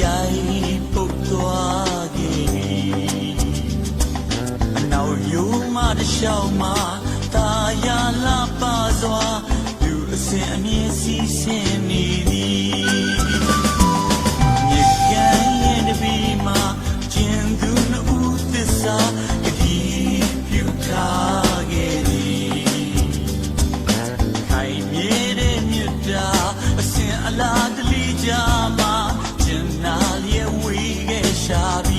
ရိုင်ပုတ်သွားခဲ့ပြီအနောက်ယူမတလျှောက်မှာတာယာလာပါစွာလူအစဉ်အမြဲစီးဆင်းနေသည်မြေကမ်းရင်တပီမှာကျင်သူနှစ်ဦးသစ္စာ ခဲ့